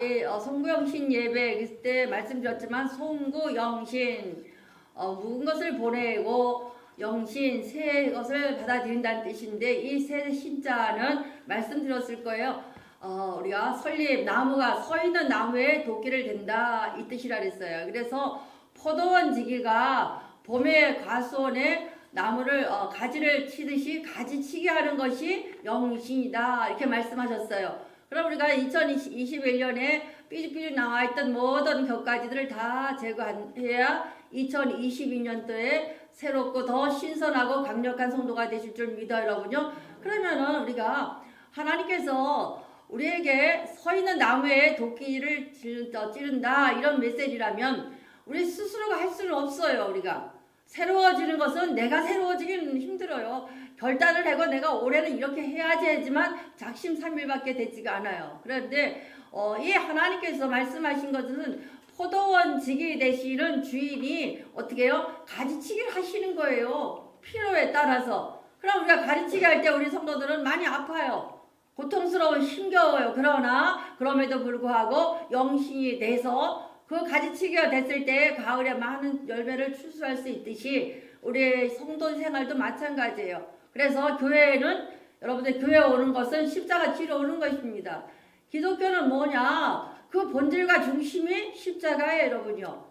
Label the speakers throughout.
Speaker 1: 우리 어, 송구영신 예배 있을 때 말씀드렸지만 송구영신 어, 묵은 것을 보내고 영신 새 것을 받아들인다는 뜻인데 이 새 신자는 말씀드렸을 거예요. 어, 우리가 설립 나무가 서 있는 나무에 도끼를 댄다 이 뜻이라 그랬어요. 그래서 포도원 지기가 봄에 과수원에 나무를 어, 가지를 치듯이 가지치기 하는 것이 영신이다 이렇게 말씀하셨어요. 그럼 우리가 2021년에 삐죽삐죽 나와 있던 모든 격가지들을 다 제거해야 2022년도에 새롭고 더 신선하고 강력한 성도가 되실 줄 믿어요, 여러분요. 그러면은 우리가 하나님께서 우리에게 서 있는 나무에 도끼를 찌른- 어, 찌른다 이런 메시지라면 우리 스스로가 할 수는 없어요, 우리가. 새로워지는 것은 내가 새로워지기는 힘들어요. 결단을 하고 내가 올해는 이렇게 해야지 하지만 작심삼일밖에 되지가 않아요. 그런데 어, 이 하나님께서 말씀하신 것은 포도원 지기 되시는 주인이 어떻게 해요? 가지치기를 하시는 거예요. 필요에 따라서. 그럼 우리가 가지치기 할 때 우리 성도들은 많이 아파요. 고통스러워 힘겨워요. 그러나 그럼에도 불구하고 영신이 돼서 그 가지치기가 됐을 때 가을에 많은 열매를 출수할 수 있듯이 우리 성도 생활도 마찬가지예요. 그래서 교회는 여러분들 교회 오는 것은 십자가 지러 오는 것입니다. 기독교는 뭐냐? 그 본질과 중심이 십자가예요, 여러분요.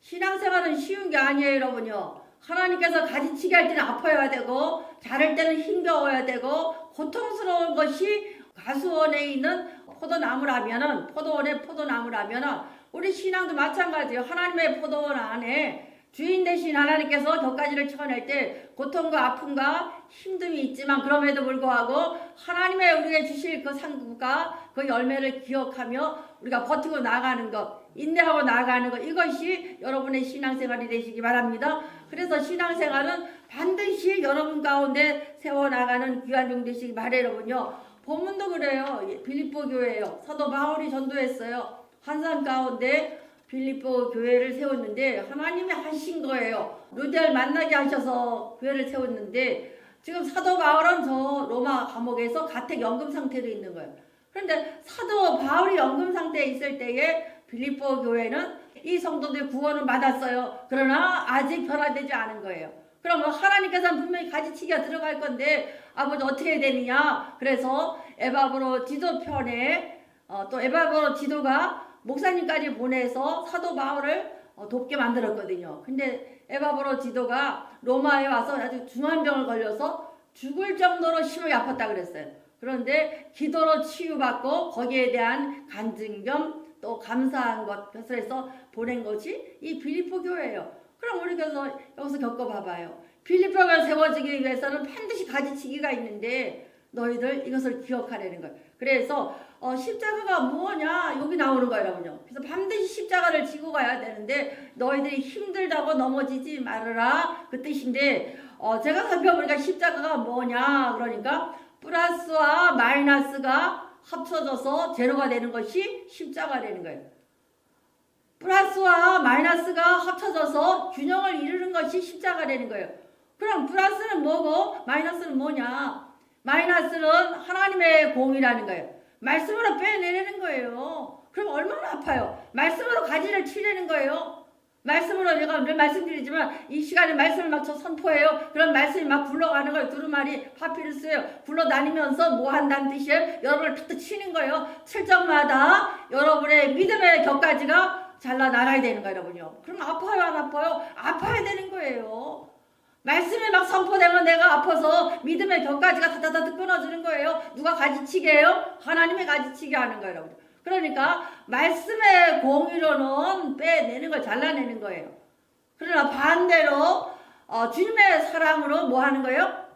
Speaker 1: 신앙생활은 쉬운 게 아니에요, 여러분요. 하나님께서 가지치기 할 때는 아파야 되고, 자랄 때는 힘겨워야 되고, 고통스러운 것이 가수원에 있는 포도나무라면은, 포도원의 포도나무라면은, 우리 신앙도 마찬가지예요. 하나님의 포도원 안에 주인 대신 하나님께서 격가지를 쳐낼 때 고통과 아픔과 힘듦이 있지만 그럼에도 불구하고 하나님의 우리에게 주실 그 상급과 그 열매를 기억하며 우리가 버티고 나가는 것, 인내하고 나가는 것 이것이 여러분의 신앙생활이 되시기 바랍니다. 그래서 신앙생활은 반드시 여러분 가운데 세워나가는 귀한 종 되시기 바래요, 여러분요. 본문도 그래요. 예, 빌립보 교회예요. 사도 바울이 전도했어요. 환산 가운데 빌립보 교회를 세웠는데 하나님이 하신 거예요. 루디알 만나게 하셔서 교회를 세웠는데 지금 사도 바울은 저 로마 감옥에서 가택 연금 상태로 있는 거예요. 그런데 사도 바울이 연금 상태에 있을 때에 빌립보 교회는 이 성도들 구원을 받았어요. 그러나 아직 변화되지 않은 거예요. 그러면 하나님께서는 분명히 가지치기가 들어갈 건데 아버지 어떻게 되느냐? 그래서 에바브로 지도 편에 어, 또 에바브로 지도가 목사님까지 보내서 사도 바울을 어, 돕게 만들었거든요. 근데 에바브로 지도가 로마에 와서 아주 중한 병을 걸려서 죽을 정도로 심하게 아팠다 그랬어요. 그런데 기도로 치유받고 거기에 대한 간증 겸 또 감사한 것을 해서 보낸 것이 이 빌립보 교회예요. 그럼 우리 그래서 여기서 겪어봐봐요. 빌립보가 세워지기 위해서는 반드시 가지치기가 있는데 너희들 이것을 기억하라는 거예요. 그래서 어, 십자가가 뭐냐 여기 나오는 여러분요. 그래서 반드시 십자가를 지고 가야 되는데 너희들이 힘들다고 넘어지지 말아라 그 뜻인데 어, 제가 살펴보니까 십자가가 뭐냐 그러니까 플러스와 마이너스가 합쳐져서 제로가 되는 것이 십자가 되는 거예요. 플러스와 마이너스가 합쳐져서 균형을 이루는 것이 십자가 되는 거예요. 그럼 플러스는 뭐고 마이너스는 뭐냐? 마이너스는 하나님의 공이라는 거예요. 말씀으로 빼내려는 거예요. 그럼 얼마나 아파요? 말씀으로 가지를 치려는 거예요. 말씀으로 내가 늘 말씀드리지만 이 시간에 말씀을 막저 선포해요. 그런 말씀이 막 굴러가는 거예요. 두루마리 파피루스예요. 굴러다니면서 뭐 한다는 뜻이에요? 여러분을 탁탁 치는 거예요. 칠정마다 여러분의 믿음의 격까지가 잘라 나가야 되는 거예요, 여러분요. 그럼 아파요, 안 아파요? 아파야 되는 거예요. 말씀이 막 선포되면 내가 아파서 믿음의 격까지가 다다다다 끊어지는 거예요. 누가 가지치게 해요? 하나님의 가지치게 하는 거예요. 그러니까 말씀의 공의로는 빼내는 걸 잘라내는 거예요. 그러나 반대로 어, 주님의 사랑으로 뭐 하는 거예요?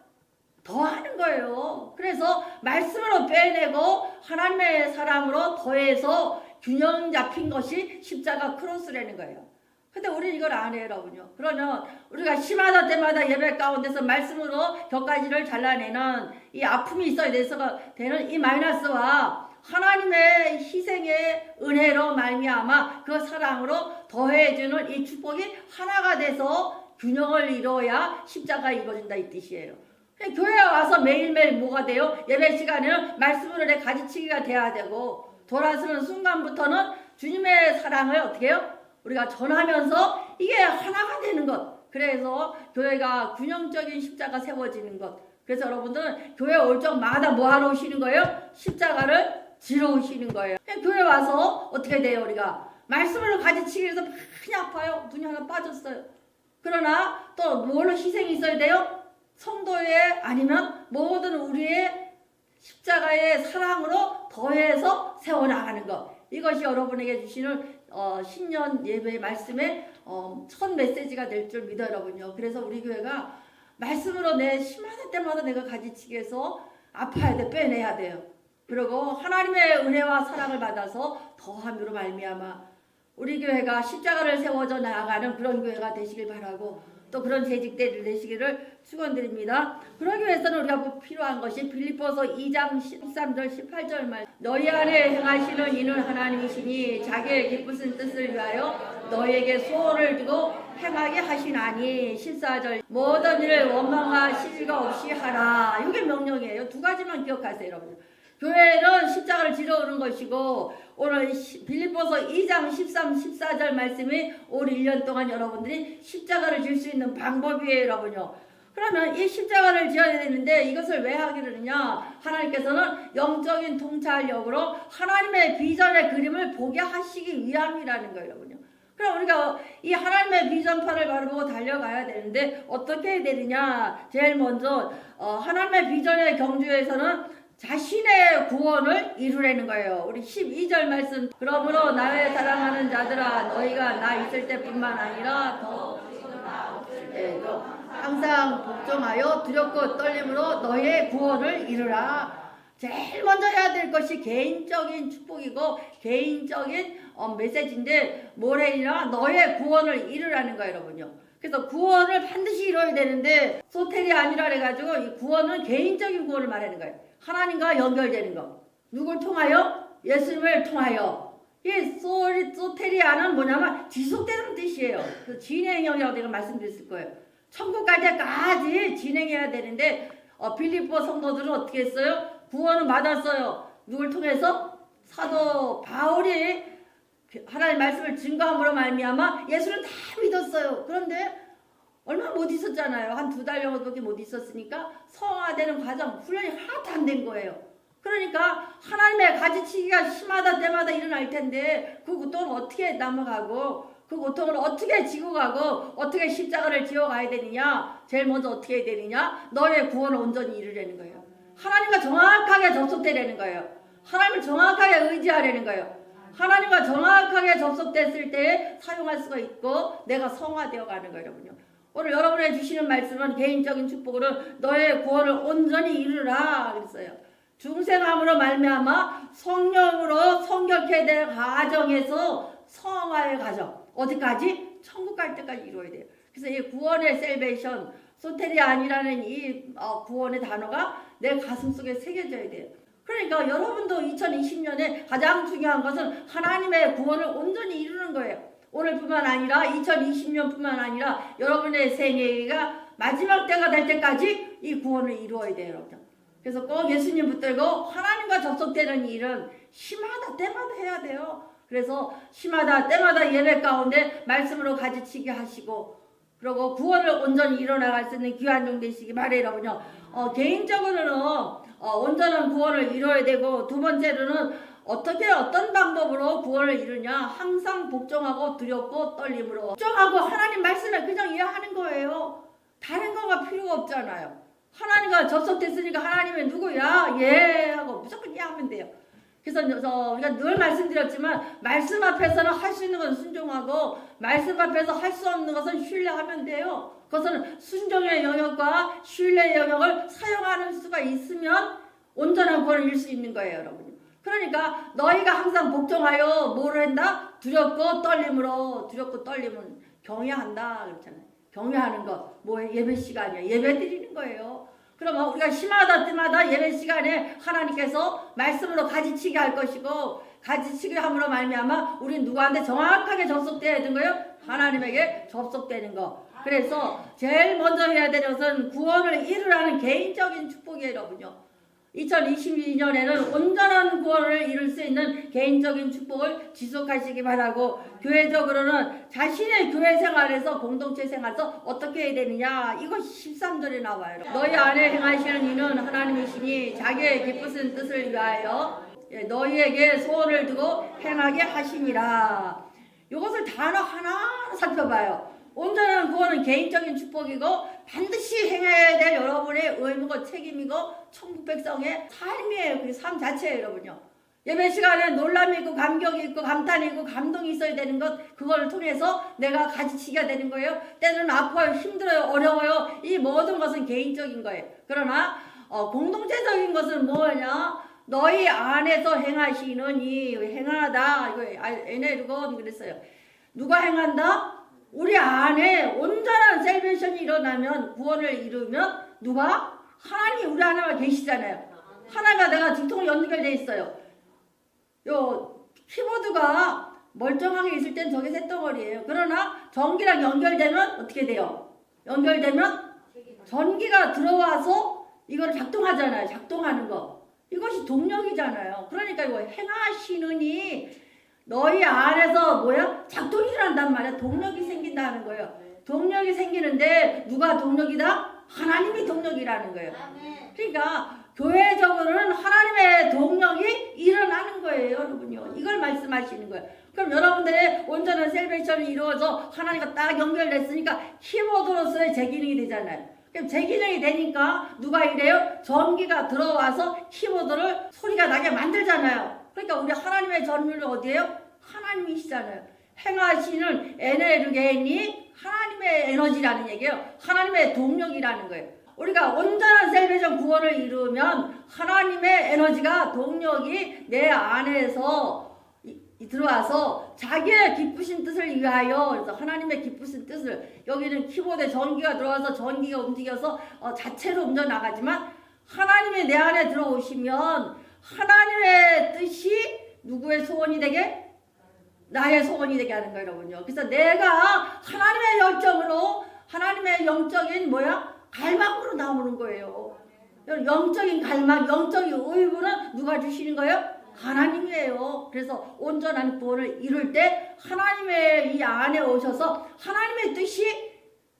Speaker 1: 더 하는 거예요. 그래서 말씀으로 빼내고 하나님의 사랑으로 더해서 균형 잡힌 것이 십자가 크로스라는 거예요. 근데 우리는 이걸 안 해요, 여러분요. 그러면 우리가 심하다 때마다 예배 가운데서 말씀으로 격가지를 잘라내는 이 아픔이 있어야 돼서 되는 이 마이너스와 하나님의 희생의 은혜로 말미암아 그 사랑으로 더해주는 이 축복이 하나가 돼서 균형을 이루어야 십자가 이루어진다 이 뜻이에요. 교회에 와서 매일매일 뭐가 돼요? 예배 시간에는 말씀으로 내 가지치기가 돼야 되고 돌아서는 순간부터는 주님의 사랑을 어떻게 해요? 우리가 전하면서 이게 하나가 되는 것. 그래서 교회가 균형적인 십자가 세워지는 것. 그래서 여러분들은 교회 올 적마다 뭐 하러 오시는 거예요? 십자가를 지러 오시는 거예요. 교회 와서 어떻게 돼요, 우리가? 말씀을 가지치기 위해서 많이 아파요. 눈이 하나 빠졌어요. 그러나 또 뭘로 희생이 있어야 돼요? 성도의 아니면 모든 우리의 십자가의 사랑으로 더해서 세워나가는 것. 이것이 여러분에게 주시는 어, 신년 예배의 말씀의 어, 첫 메시지가 될 줄 믿어요. 그래서 우리 교회가 말씀으로 내 심하다 때마다 내가 가지치기 해서 아파야 돼, 빼내야 돼요. 그리고 하나님의 은혜와 사랑을 받아서 더함으로 말미암아 우리 교회가 십자가를 세워져 나아가는 그런 교회가 되시길 바라고 또 그런 재직대를 되시기를 축원드립니다. 그러기 위해서는 우리가 꼭 필요한 것이 빌립보서 2장 13절 18절 말 너희 안에 행하시는 이는 하나님이시니 자기의 기쁘신 뜻을 위하여 너희에게 소원을 두고 행하게 하시나니 14절 모든 일을 원망과 시비가 없이 하라 이게 명령이에요. 두 가지만 기억하세요, 여러분. 교회는 십자가를 지러 오는 것이고 오늘 시- 빌립보서 2장 13, 14절 말씀이 올 1년 동안 여러분들이 십자가를 질 수 있는 방법이에요 여러분요. 그러면 이 십자가를 지어야 되는데 이것을 왜 하기를냐 하나님께서는 영적인 통찰력으로 하나님의 비전의 그림을 보게 하시기 위함이라는 거예요 여러분요. 그럼 우리가 이 하나님의 비전판을 바라보고 달려가야 되는데 어떻게 해야 되느냐 제일 먼저 어, 하나님의 비전의 경주에서는 자신의 구원을 이루려는 거예요. 우리 12절 말씀. 그러므로 나의 사랑하는 자들아 너희가 나 있을 때뿐만 아니라 더 예, 또 항상 복종하여 두렵고 떨림으로 너의 구원을 이루라. 제일 먼저 해야 될 것이 개인적인 축복이고 개인적인 어, 메시지인데 뭐래니라 너의 구원을 이루라는 거예요, 여러분요. 그래서 구원을 반드시 이뤄야 되는데 소텔이 아니라 그래가지고 이 구원은 개인적인 구원을 말하는 거예요. 하나님과 연결되는 거. 누굴 통하여? 예수님을 통하여. 이 소리 소테리아는 뭐냐면 지속되는 뜻이에요. 그 진행형이라고 내가 말씀드렸을 거예요. 천국 갈 때까지 진행해야 되는데 어, 빌립보 성도들은 어떻게 했어요? 구원을 받았어요. 누굴 통해서? 사도 바울이 하나님 말씀을 증거함으로 말미암아 예수를 다 믿었어요. 그런데 얼마 못 있었잖아요. 한 두 달 정도밖에 못 있었으니까 성화되는 과정 훈련이 하나도 안 된 거예요. 그러니까 하나님의 가지치기가 심하다 때마다 일어날 텐데 그 고통을 어떻게 넘어가고 그 고통을 어떻게 지고 가고 어떻게 십자가를 지어 가야 되느냐 제일 먼저 어떻게 해야 되느냐 너의 구원을 온전히 이루려는 거예요. 하나님과 정확하게 접속되려는 거예요. 하나님을 정확하게 의지하려는 거예요. 하나님과 정확하게 접속됐을 때 사용할 수가 있고 내가 성화되어 가는 거예요, 여러분요. 오늘 여러분의 주시는 말씀은 개인적인 축복으로 너의 구원을 온전히 이루라 그랬어요. 중생함으로 말미암아 성령으로 성결케 될 과정에서 성화의 과정 어디까지? 천국 갈 때까지 이루어야 돼요. 그래서 이 구원의 셀베이션 소테리안이라는 이 어, 구원의 단어가 내 가슴 속에 새겨져야 돼요. 그러니까 여러분도 2020년에 가장 중요한 것은 하나님의 구원을 온전히 이루는 거예요. 오늘뿐만 아니라 2020년뿐만 아니라 여러분의 생애가 마지막 때가 될 때까지 이 구원을 이루어야 돼요, 여러분. 그래서 꼭 예수님 붙들고 하나님과 접속되는 일은 심하다 때마다 해야 돼요. 그래서 심하다 때마다 예배 가운데 말씀으로 가지치게 하시고 그리고 구원을 온전히 이뤄나갈 수 있는 귀한 종 되시기 바래요, 여러분요. 어, 개인적으로는 어, 온전한 구원을 이뤄야 되고 두 번째로는 어떻게 어떤 방법으로 구원을 이루냐? 항상 복종하고 두렵고 떨림으로. 복종하고 하나님 말씀을 그냥 이해하는 거예요. 다른 거가 필요가 없잖아요. 하나님과 접속됐으니까 하나님이 누구야? 예 하고 무조건 이해하면 돼요. 그래서 저 우리가 늘 말씀드렸지만 말씀 앞에서는 할 수 있는 건 순종하고 말씀 앞에서 할 수 없는 것은 신뢰하면 돼요. 그것은 순종의 영역과 신뢰의 영역을 사용하는 수가 있으면 온전한 구원을 이룰 수 있는 거예요, 여러분. 그러니까 너희가 항상 복종하여 뭐를 한다? 두렵고 떨림으로 두렵고 떨림은 경외한다 그렇잖아요. 경외하는 거, 뭐 예배 시간이야. 예배 드리는 거예요. 그러면 우리가 심하다 때마다 예배 시간에 하나님께서 말씀으로 가지치게 할 것이고 가지치게 함으로 말미암아 우리 누구한테 정확하게 접속돼야 되는 거예요? 하나님에게 접속되는 거. 그래서 제일 먼저 해야 되는 것은 구원을 이루라는 개인적인 축복이에요, 여러분요. 2022년에는 온전한 구원을 이룰 수 있는 개인적인 축복을 지속하시기 바라고 교회적으로는 자신의 교회 생활에서 공동체 생활에서 어떻게 해야 되느냐 이것이 13절에 나와요. 너희 안에 행하시는 이는 하나님이시니 자기의 기쁘신 뜻을 위하여 예, 너희에게 소원을 두고 행하게 하시니라. 이것을 단어 하나 살펴봐요. 온전한 구원은 개인적인 축복이고 반드시 행해야 될 여러분의 의무고 책임이고 천국 백성의 삶이에요. 그 삶 자체예요, 여러분요. 예배 시간에 놀람이 있고 감격이 있고 감탄이 있고 감동이 있어야 되는 것 그걸 통해서 내가 가지치기가 되는 거예요. 때로는 아파요, 힘들어요, 어려워요. 이 모든 것은 개인적인 거예요. 그러나 어, 공동체적인 것은 뭐냐? 너희 안에서 행하시는 이 행하다 이거 에네르곤 그랬어요. 누가 행한다? 우리 안에 온전한 셀베이션이 일어나면 구원을 이루면 누가 하나님 우리 안에 계시잖아요. 하나가 내가 직통 연결돼 있어요. 요 키보드가 멀쩡하게 있을 땐 저게 쇳덩어리예요. 그러나 전기랑 연결되면 어떻게 돼요? 연결되면 전기가 들어와서 이걸 작동하잖아요. 작동하는 거. 이것이 동력이잖아요. 그러니까 이거 행하시느니 너희 안에서 뭐야? 작동이 일어난단 말이야. 동력이 생긴다는 거예요. 동력이 생기는데 누가 동력이다? 하나님이 동력이라는 거예요. 그러니까 교회적으로는 하나님의 동력이 일어나는 거예요, 여러분요. 이걸 말씀하시는 거예요. 그럼 여러분들의 온전한 셀베이션이 이루어져 하나님과 딱 연결됐으니까 키보드로서의 제 기능이 되잖아요. 그럼 제 기능이 되니까 누가 이래요? 전기가 들어와서 키보드를 소리가 나게 만들잖아요. 그러니까 우리 하나님의 전율은 어디예요? 하나님이시잖아요. 행하시는 에네르게니 하나님의 에너지라는 얘기예요. 하나님의 동력이라는 거예요. 우리가 온전한 셀베이션 구원을 이루면 하나님의 에너지가 동력이 내 안에서 들어와서 자기의 기쁘신 뜻을 위하여 그래서 하나님의 기쁘신 뜻을 여기는 키보드에 전기가 들어와서 전기가 움직여서 어, 자체로 움직여 나가지만 하나님이 내 안에 들어오시면 하나님의 뜻이 누구의 소원이 되게 나의 소원이 되게 하는 거예요, 여러분요. 그래서 내가 하나님의 열정으로 하나님의 영적인 뭐야? 갈망으로 나오는 거예요. 영적인 갈망, 영적인 의무는 누가 주시는 거예요? 하나님이에요. 그래서 온전한 구원을 이룰 때 하나님의 이 안에 오셔서 하나님의 뜻이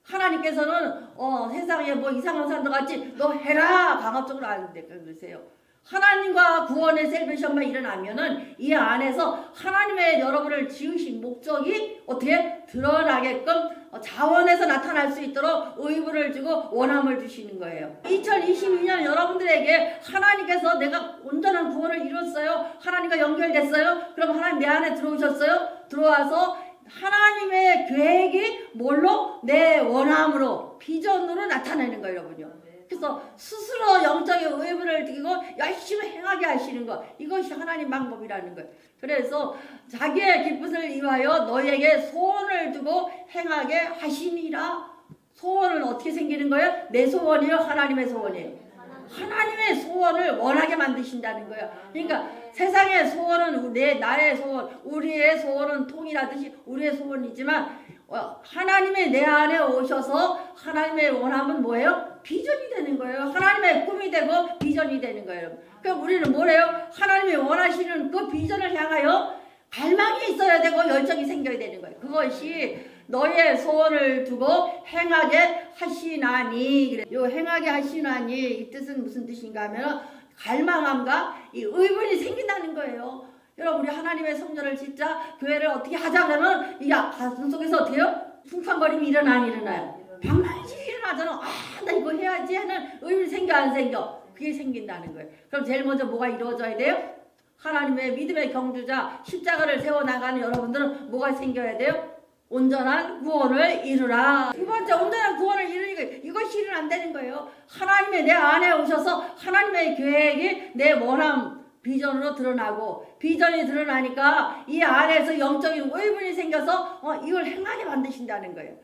Speaker 1: 하나님께서는 어, 세상에 뭐 이상한 사람들 같이 너 해라 강압적으로 안 돼. 그러세요. 하나님과 구원의 셀베이션만 일어나면은 이 안에서 하나님의 여러분을 지으신 목적이 어떻게 드러나게끔 어, 자원에서 나타날 수 있도록 의무를 주고 원함을 주시는 거예요. 2022년 여러분들에게 하나님께서 내가 온전한 구원을 이뤘어요. 하나님과 연결됐어요. 그럼 하나님 내 안에 들어오셨어요. 들어와서 하나님의 계획이 뭘로 내 원함으로 비전으로 나타내는 거예요, 여러분요. 그래서 스스로 영적인 의무를 지고 열심히 행하게 하시는 것 이것이 하나님 방법이라는 거예요. 그래서 자기의 기쁨을 위하여 너에게 소원을 두고 행하게 하시니라. 소원은 어떻게 생기는 거예요? 내 소원이요, 하나님의 소원이에요. 하나님의 소원을 원하게 만드신다는 거예요. 그러니까 세상의 소원은 내 나의 소원, 우리의 소원은 통일하듯이 우리의 소원이지만 어, 하나님의 내 안에 오셔서 하나님의 원함은 뭐예요? 비전이 되는 거예요. 하나님의 꿈이 되고 비전이 되는 거예요. 그럼 우리는 뭐래요? 하나님이 원하시는 그 비전을 향하여 갈망이 있어야 되고 열정이 생겨야 되는 거예요. 그것이 너의 소원을 두고 행하게 하시나니. 요 행하게 하시나니 이 뜻은 무슨 뜻인가 하면 갈망함과 이 의문이 생긴다는 거예요. 여러분 우리 하나님의 성전을 짓자 교회를 어떻게 하자 그러면 이 가슴 속에서 어때요? 풍판거림이 일어나 안 일어나요? 방만시 일어나잖아. 아, 나 이거 해야지 하는 의문이 생겨 안 생겨? 그게 생긴다는 거예요. 그럼 제일 먼저 뭐가 이루어져야 돼요? 하나님의 믿음의 경주자 십자가를 세워 나가는 여러분들은 뭐가 생겨야 돼요? 온전한 구원을 이루라. 두 번째 온전한 구원을 이루니까 이것이 일은 안 되는 거예요. 하나님의 내 안에 오셔서 하나님의 계획이 내 원함 비전으로 드러나고 비전이 드러나니까 이 안에서 영적인 의문이 생겨서 어, 이걸 행하게 만드신다는 거예요.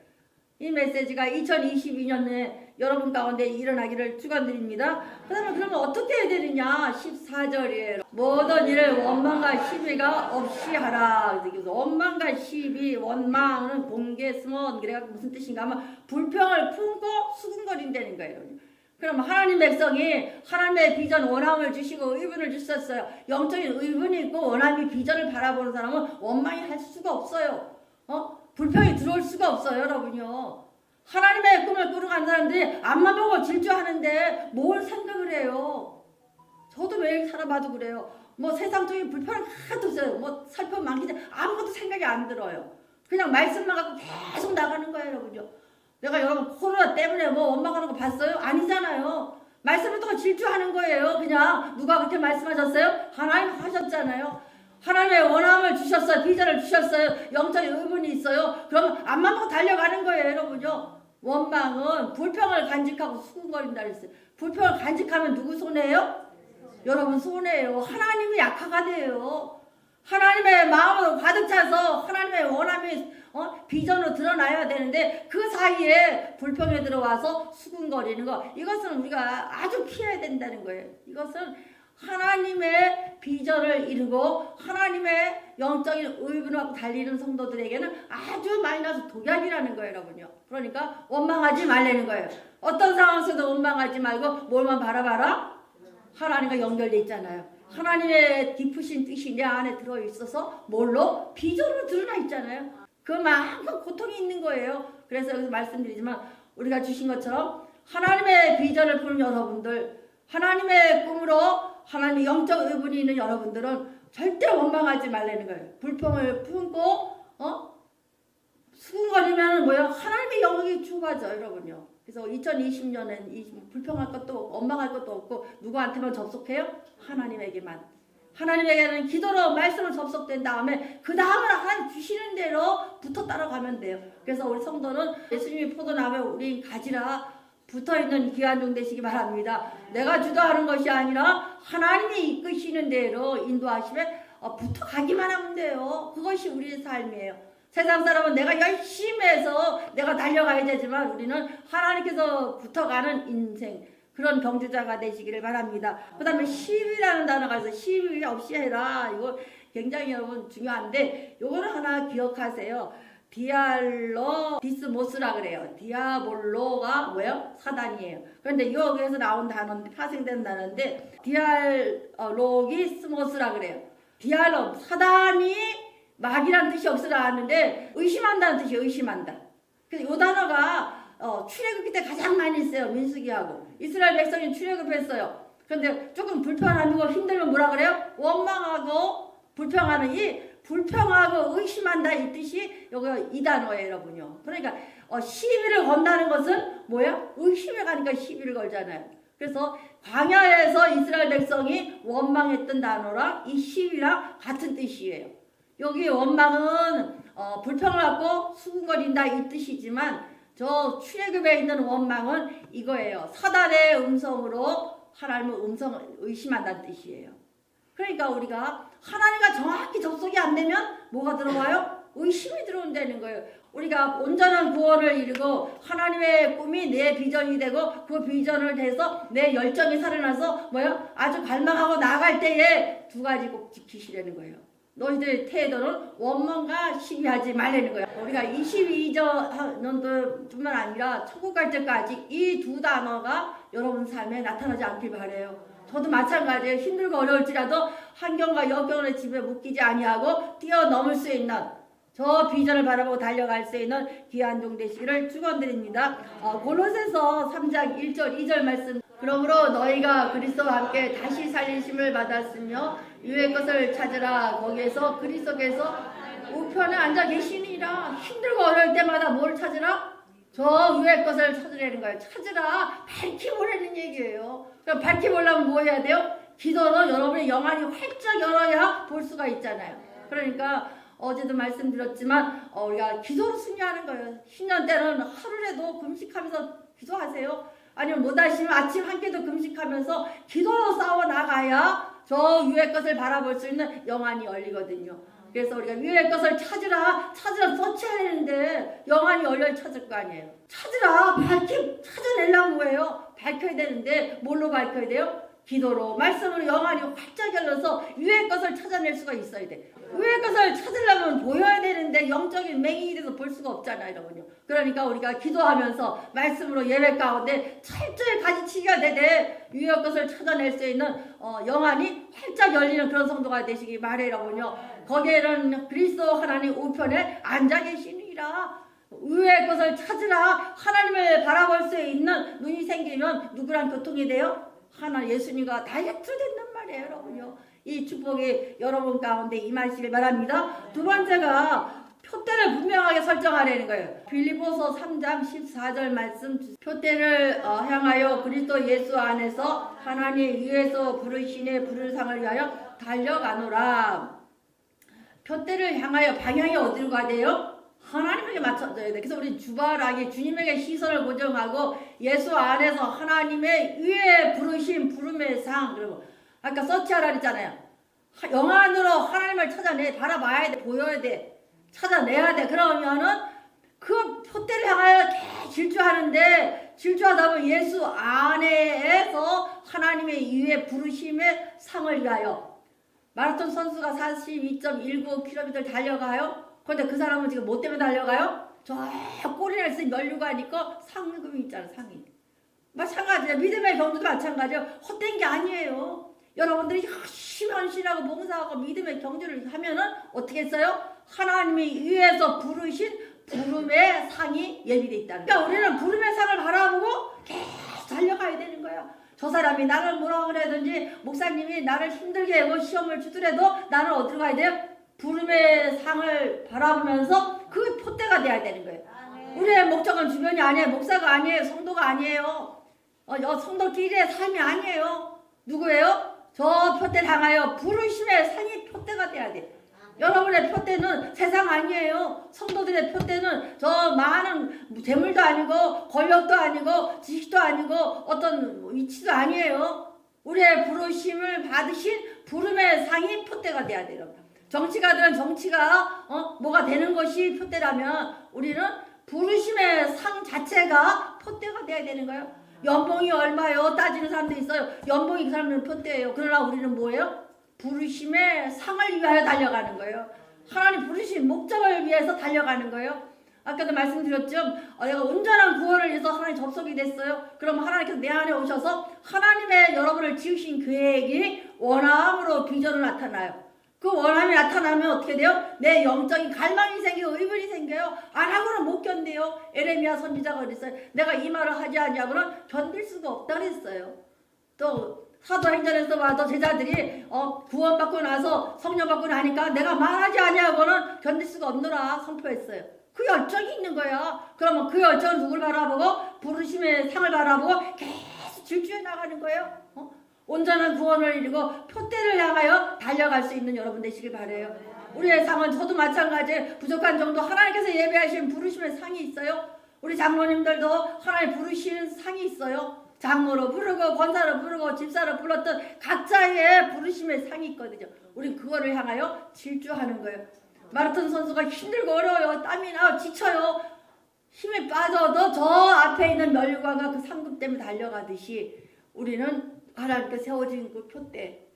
Speaker 1: 이 메시지가 2022년에 여러분 가운데 일어나기를 축원드립니다. 그러면 그러면 어떻게 해야 되느냐? 14절이에요. 모든 일을 원망과 시비가 없이 하라. 그래서 원망과 시비, 원망은 공개, 스먼 그래가 무슨 뜻인가 하면 불평을 품고 수군거린다는 거예요. 그럼 하나님 백성이 하나님의 비전 원함을 주시고 의분을 주셨어요. 영적인 의분이 있고 원함이 비전을 바라보는 사람은 원망이 할 수가 없어요. 어? 불평이 들어올 수가 없어요, 여러분요. 하나님의 꿈을 꾸러가는 사람들이 앞만 보고 질주하는데 뭘 생각을 해요? 저도 매일 살아봐도 그래요. 뭐 세상적인 불편은 하나도 없어요. 뭐 살펴 많기 때문에 아무것도 생각이 안 들어요. 그냥 말씀만 갖고 계속 나가는 거예요, 여러분요. 내가 여러분 코로나 때문에 뭐 원망하는 거 봤어요? 아니잖아요. 말씀을 또 질주하는 거예요. 그냥 누가 그렇게 말씀하셨어요? 하나님 하셨잖아요. 하나님의 원함을 주셨어요. 비전을 주셨어요. 영적인 의문이 있어요. 그러면 앞만 보고 달려가는 거예요, 여러분요. 원망은 불평을 간직하고 수군거린다 그랬어요. 불평을 간직하면 누구 손해예요? 여러분 손해예요. 하나님이 약화가 돼요. 하나님의 마음으로 가득 차서 하나님의 원함이 어? 비전으로 드러나야 되는데 그 사이에 불평에 들어와서 수군거리는 거 이것은 우리가 아주 피해야 된다는 거예요. 이것은 하나님의 비전을 이루고 하나님의 영적인 의분을 갖고 달리는 성도들에게는 아주 마이너스 독약이라는 거예요, 여러분요. 그러니까 원망하지 말라는 거예요. 어떤 상황에서도 원망하지 말고 뭘만 바라봐라? 하나님과 연결돼 있잖아요. 하나님의 깊으신 뜻이 내 안에 들어 있어서 뭘로 비전으로 드러나 있잖아요. 그 만큼 고통이 있는 거예요. 그래서 여기서 말씀드리지만 우리가 주신 것처럼 하나님의 비전을 푸는 여러분들, 하나님의 꿈으로 하나님의 영적 의분이 있는 여러분들은 절대 원망하지 말라는 거예요. 불평을 품고 어 수군거리면 뭐야 하나님의 영역이 좁아져 여러분요. 그래서 2020년엔 이 불평할 것도 원망할 것도 없고 누구한테만 접속해요? 하나님에게만. 하나님에게는 기도로 말씀을 접속된 다음에 그 다음은 하나님 주시는 대로 붙어 따라가면 돼요. 그래서 우리 성도는 예수님이 포도나무에 우리 가지라 붙어 있는 귀한 종 되시기 바랍니다. 내가 주도하는 것이 아니라 하나님이 이끄시는 대로 인도하시면 어, 붙어 가기만 하면 돼요. 그것이 우리의 삶이에요. 세상 사람은 내가 열심히 해서 내가 달려가야 되지만 우리는 하나님께서 붙어가는 인생 그런 경주자가 되시기를 바랍니다. 그 다음에 시위라는 단어가 있어요. 시위 없이 해라. 이거 굉장히 여러분 중요한데 요거는 하나 기억하세요. 디알로 비스모스라 그래요. 디아볼로가 뭐예요? 사단이에요. 그런데 여기에서 나온 단어인데 파생된 단어인데 디알로기 스모스라 그래요. 디알로 사단이 막이라는 뜻이 없어 나왔는데 의심한다는 뜻이 의심한다. 그래서 이 단어가 어, 출애굽기 때 가장 많이 써요. 민수기하고 이스라엘 백성이 출애굽했어요. 그런데 조금 불편하고 힘들면 뭐라 그래요? 원망하고 불평하는 이 불평하고 의심한다 이 뜻이 여기 이 단어예요, 여러분요. 그러니까 어, 시비를 건다는 것은 뭐야? 의심에 가니까 시비를 걸잖아요. 그래서 광야에서 이스라엘 백성이 원망했던 단어랑 이 시비랑 같은 뜻이에요. 여기 원망은 어, 불평을 하고 수군거린다 이 뜻이지만 저 출애굽에 있는 원망은 이거예요. 사단의 음성으로 하나님의 음성을 의심한다는 뜻이에요. 그러니까 우리가 하나님과 정확히 접속이 안 되면 뭐가 들어와요? 의심이 들어온다는 거예요. 우리가 온전한 구원을 이루고 하나님의 꿈이 내 비전이 되고 그 비전을 돼서 내 열정이 살아나서 뭐요? 아주 갈망하고 나아갈 때에 두 가지 꼭 지키시라는 거예요. 너희들의 태도는 원망과 시비하지 말라는 거야. 우리가 22년도뿐만 아니라 천국 갈 때까지 이 두 단어가 여러분 삶에 나타나지 않길 바래요. 저도 마찬가지예요. 힘들고 어려울지라도 환경과 여경의 집에 묶이지 아니하고 뛰어넘을 수 있는 저 비전을 바라보고 달려갈 수 있는 귀한 종 되시기를 축원드립니다. 어, 골로새서 3장 1절 2절 말씀 그러므로 너희가 그리스도와 함께 다시 살리심을 받았으며 유의 것을 찾으라 거기에서 그리스도께서 우편에 앉아 계시니라 힘들고 어려울 때마다 뭘 찾으라? 저 위의 것을 찾으라는 거예요. 찾으라 밝히 보라는 얘기예요. 그럼 밝히 보려면 뭐 해야 돼요? 기도는 여러분의 영안이 활짝 열어야 볼 수가 있잖아요. 그러니까 어제도 말씀드렸지만 어, 우리가 기도로 승리하는 거예요. 신년 때는 하루라도 금식하면서 기도하세요. 아니면 못하시면 아침 한 끼도 금식하면서 기도로 싸워 나가야 저 위의 것을 바라볼 수 있는 영안이 열리거든요. 그래서 우리가 위의 것을 찾으라, 찾으라 서치해야 되는데 영안이 열려 찾을 거 아니에요. 찾으라, 밝히 찾아내려면 뭐예요? 밝혀야 되는데 뭘로 밝혀야 돼요? 기도로 말씀으로 영안이 활짝 열려서 위의 것을 찾아낼 수가 있어야 돼. 위의 것을 찾으려면 보여야 되는데 영적인 맹, 맹인이 돼서 볼 수가 없잖아요, 여러분요. 그러니까 우리가 기도하면서 말씀으로 예배 가운데 철저히 가지치기가 되되 유효 것을 찾아낼 수 있는 어, 영안이 활짝 열리는 그런 성도가 되시기 여러분요. 거기에는 그리스도 하나님 우편에 앉아 계시니라. 의의 것을 찾으라. 하나님을 바라볼 수 있는 눈이 생기면 누구랑 교통이 돼요? 하나 예수님과 다이렉트 된단 말이에요 여러분요. 이 축복이 여러분 가운데 임하시길 바랍니다. 두 번째가 표대를 분명하게 설정하라는 거예요. 빌리보서 3장 14절 말씀 표대를 어, 향하여 그리스도 예수 안에서 하나님 위에서 부르시네 부를 상을 위하여 달려가노라 표대를 향하여 방향이 어디로 가야 돼요? 하나님에게 맞춰져야 돼. 그래서 우리 주바라기 주님에게 시선을 고정하고 예수 안에서 하나님의 위에 부르신 부름의 상 그리고 아까 서치하라 했잖아요. 하- 영안으로 하나님을 찾아내 바라봐야 돼 보여야 돼 찾아내야 돼 그러면은 그 표대를 향하여 질주하는데 질주하다 보면 예수 안에서 하나님의 위에 부르심의 상을 위하여 마라톤 선수가 42.19km 달려가요. 그런데 그 사람은 지금 뭐 때문에 달려가요? 저 꼬리를 쓴 면류관이고 상금이 있잖아 상이. 마찬가지예요. 믿음의 경주도 마찬가지예요. 헛된 게 아니에요. 여러분들이 열심히 헌신하고 봉사하고 믿음의 경주를 하면은 어떻게 했어요? 하나님이 위에서 부르신 부름의 상이 예비돼 있다는 거예요. 그러니까 우리는 부름의 상을 바라보고 계속 달려가야 되는. 저 사람이 나를 뭐라 그래든지 목사님이 나를 힘들게 하고 시험을 주더라도 나는 어디로 가야 돼요? 부름의 상을 바라보면서 그 표대가 돼야 되는 거예요. 우리의 목적은 주변이 아니에요. 목사가 아니에요. 성도가 아니에요. 어, 여 성도끼리의 삶이 아니에요. 누구예요? 저 표대를 향하여 부르심의 상이 표대가 돼야 돼. 여러분의 표대는 세상 아니에요. 성도들의 표대는 저 많은 재물도 아니고 권력도 아니고 지식도 아니고 어떤 위치도 아니에요. 우리의 부르심을 받으신 부름의 상이 표대가 돼야 돼요. 정치가들은 정치가 어, 뭐가 되는 것이 표대라면 우리는 부르심의 상 자체가 표대가 돼야 되는 거예요. 연봉이 얼마요? 따지는 사람도 있어요. 연봉이 그 사람들은 표대예요. 그러나 우리는 뭐예요? 부르심의 상을 위하여 달려가는 거예요. 하나님 부르신 목적을 위해서 달려가는 거예요. 아까도 말씀드렸죠. 어, 내가 온전한 구원을 위해서 하나님 접속이 됐어요. 그럼 하나님께서 내 안에 오셔서 하나님의 여러분을 지으신 계획이 원함으로 비전으로 나타나요. 그 원함이 나타나면 어떻게 돼요? 내 영적인 갈망이 생기고 의문이 생겨요. 안 하고는 못 견뎌요. 에레미야 선지자가 그랬어요. 내가 이 말을 하지 않냐고는 견딜 수가 없다 그랬어요. 또 사도행전에서 봐도 제자들이 어, 구원받고 나서 성령 받고 나니까 내가 말하지 아니하고는 견딜 수가 없노라 선포했어요. 그 열정이 있는 거야. 그러면 그 열정은 누굴 바라보고 부르심의 상을 바라보고 계속 질주해 나가는 거예요. 어? 온전한 구원을 이루고 표대를 향하여 달려갈 수 있는 여러분 되시길 바래요. 우리의 상은 저도 마찬가지 부족한 정도 하나님께서 예배하신 부르심의 상이 있어요. 우리 장로님들도 하나님 부르시는 상이 있어요. 장로로 부르고 권사로 부르고 집사로 불렀던 각자의 부르심의 상이 있거든요. 우리 그거를 향하여 질주하는 거예요. 마라톤 선수가 힘들고 어려워요. 땀이 나 지쳐요. 힘이 빠져도 저 앞에 있는 멸류관과 그 상급 때문에 달려가듯이 우리는 하나님께 세워진 그 표대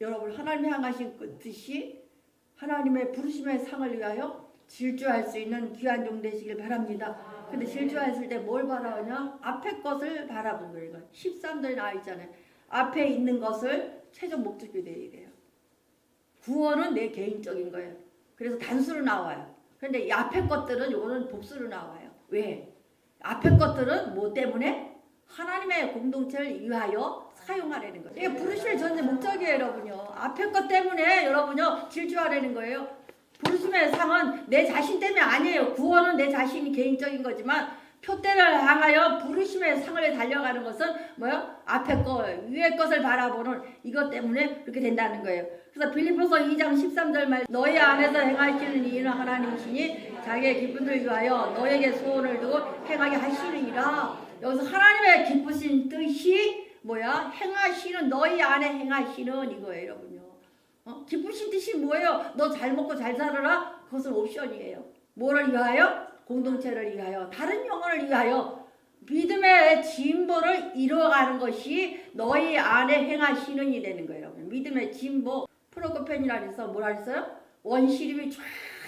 Speaker 1: 여러분 하나님 향하신 그 뜻이 하나님의 부르심의 상을 위하여 질주할 수 있는 귀한 종 되시길 바랍니다. 근데 질주했을 때 뭘 바라보냐? 앞에 것을 바라보는 거예요. 13절에 나와 있잖아요. 앞에 있는 것을 최종 목적이 돼야 돼요. 구원은 내 개인적인 거예요. 그래서 단수로 나와요. 그런데 이 앞에 것들은 요거는 복수로 나와요. 왜? 앞에 것들은 뭐 때문에? 하나님의 공동체를 위하여 사용하려는 거예요. 이게 부르심의 전제 목적이에요, 여러분요. 앞에 것 때문에 여러분요 질주하려는 거예요. 부르심의 상은 내 자신 때문에 아니에요. 구원은 내 자신이 개인적인 거지만 표대를 향하여 부르심의 상을 달려가는 것은 뭐요? 앞에 거, 위에 것을 바라보는 이것 때문에 그렇게 된다는 거예요. 그래서 빌립보서 2장 13절 말 너희 안에서 행하시는 이는 하나님이시니 자기의 기쁨을 위하여 너에게 소원을 두고 행하게 하시느니라. 여기서 하나님의 기쁘신 뜻이 뭐야? 행하시는 너희 안에 행하시는 이거예요, 여러분요. 어? 기쁘신 뜻이 뭐예요? 너 잘 먹고 잘 살아라? 그것은 옵션이에요. 뭐를 위하여? 공동체를 위하여, 다른 영혼을 위하여 믿음의 진보를 이루어가는 것이 너희 안에 행하시는 이 되는 거예요. 믿음의 진보 프로코펜이라 해서 뭐라 했어요? 원시림이 쫙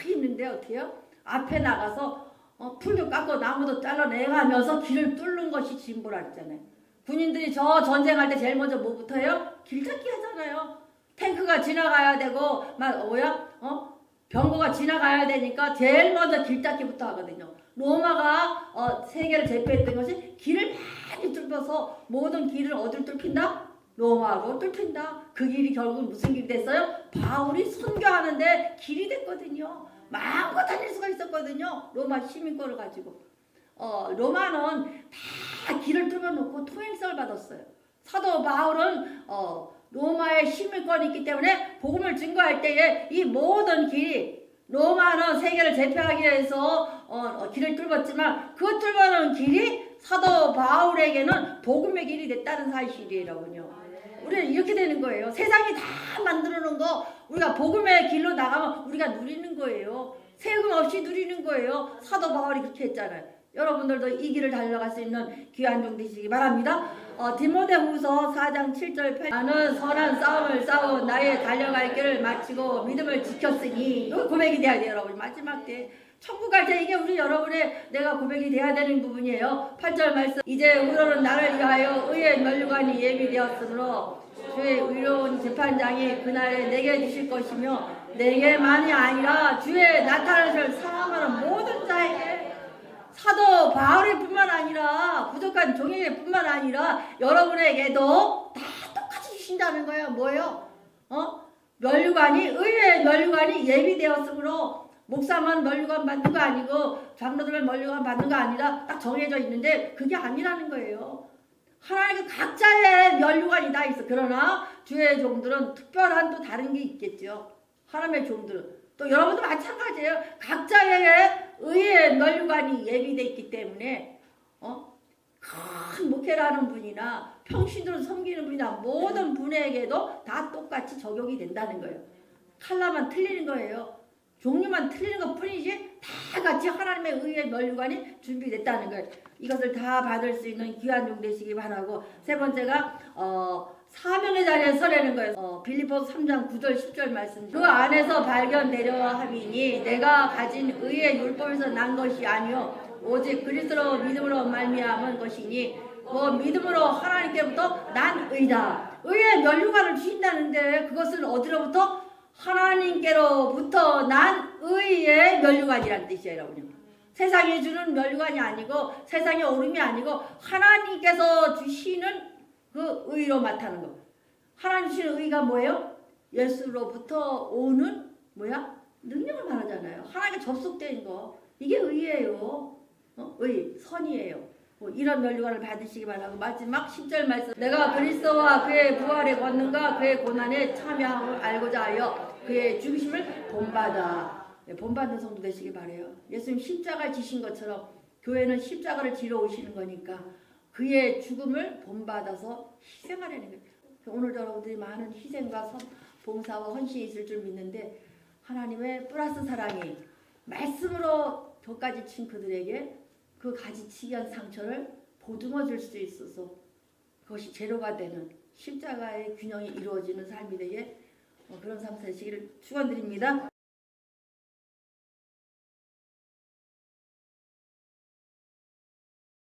Speaker 1: 있는데 어때요? 앞에 나가서 어, 풀도 깎고 나무도 잘라내가면서 길을 뚫는 것이 진보라 했잖아요. 군인들이 저 전쟁할 때 제일 먼저 뭐부터 해요? 길찾기 하잖아요. 탱크가 지나가야 되고 막 뭐야? 어? 병거가 지나가야 되니까 제일 먼저 길찾기부터 하거든요. 로마가 어, 세계를 제패했던 것이 길을 많이 뚫어서 모든 길을 어디로 뚫힌다? 로마로 뚫힌다. 그 길이 결국 무슨 길이 됐어요? 바울이 선교하는데 길이 됐거든요. 마음껏 다닐 수가 있었거든요. 로마 시민권을 가지고. 어, 로마는 다 길을 뚫어놓고 통행성을 받았어요. 사도 바울은 어, 로마의 시민권이 있기 때문에 복음을 증거할 때에 이 모든 길이 로마는 세계를 제패하기 위해서 어, 어, 길을 뚫었지만 그 뚫어놓은 길이 사도 바울에게는 복음의 길이 됐다는 사실이라군요. 우리는 이렇게 되는 거예요. 세상이 다 만들어 놓은 거 우리가 복음의 길로 나가면 우리가 누리는 거예요. 세금 없이 누리는 거예요. 사도 바울이 그렇게 했잖아요. 여러분들도 이 길을 달려갈 수 있는 귀한 종 되시기 바랍니다. 어, 디모데후서 4장 7절 8 나는 선한 싸움을 싸워 나의 달려갈 길을 마치고 믿음을 지켰으니 이거 고백이 돼야 돼요 여러분. 마지막 때. 천국 갈 때 이게 우리 여러분의 내가 고백이 돼야 되는 부분이에요. 8절 말씀. 이제 우로는 나를 위하여 의의 면류관이 예비되었으므로 주의 의로운 재판장이 그날에 내게 주실 것이며 내게만이 아니라 주의 나타나실 사랑하는 모든 자에게 사도 바울이 뿐만 아니라 부족한 종에게 뿐만 아니라 여러분에게도 다 똑같이 주신다는 거예요. 뭐예요? 어? 면류관이 의외의 면류관이 예비되었으므로 목사만 면류관 받는 거 아니고 장로들만 면류관 받는 거 아니라 딱 정해져 있는데 그게 아니라는 거예요. 하나님 그 각자의 면류관이 다 있어. 그러나 주의 종들은 특별한 또 다른 게 있겠죠. 하나님의 종들은 또 여러분도 마찬가지예요. 각자의 의의 면류관이 예비돼 있기 때문에 어? 큰 목회를 하는 분이나 평신으로 섬기는 분이나 모든 분에게도 다 똑같이 적용이 된다는 거예요. 칼라만 틀리는 거예요. 종류만 틀리는 것 뿐이지 다 같이 하나님의 의의 면류관이 준비됐다는 거예요. 이것을 다 받을 수 있는 귀한 종 되시기 바라고 세 번째가 어, 사명의 자리에 서려는 거예요. 어, 빌리포스 3장 9절 10절 말씀. 그 안에서 발견되려 함이니 내가 가진 의의 율법에서 난 것이 아니요 오직 그리스도로 믿음으로 말미암은 것이니 그 믿음으로 하나님께부터 난 의다. 의의 면류관을 주신다는데 그것은 어디로부터 하나님께로부터 난 의의 면류관이라는 뜻이에요, 여러분. 세상이 주는 면류관이 아니고 세상의 오름이 아니고 하나님께서 주시는 그 의로 맡하는 거. 하나님 주시는 의가 뭐예요? 예수로부터 오는 뭐야? 능력을 말하잖아요. 하나님께 접속된 거. 이게 의예요. 어? 의, 선이에요. 뭐 이런 면류관을 받으시기 바라고 마지막 10절 말씀 내가 그리스도와 그의 부활의 권능과 그의 고난에 참여함을 알고자 하여 그의 죽으심을 본받아 네, 본받는 성도 되시기 바래요 예수님 십자가 지신 것처럼 교회는 십자가를 지러 오시는 거니까 그의 죽음을 본받아서 희생하려는 거예요 오늘 여러분들이 많은 희생과 선, 봉사와 헌신이 있을 줄 믿는데 하나님의 플러스 사랑이 말씀으로 벽까지 친 그들에게 그 가지치기 한 상처를 보듬어 줄 수 있어서 그것이 재료가 되는 십자가의 균형이 이루어지는 삶이 되게 어, 그런 삶 되시기를 축원드립니다.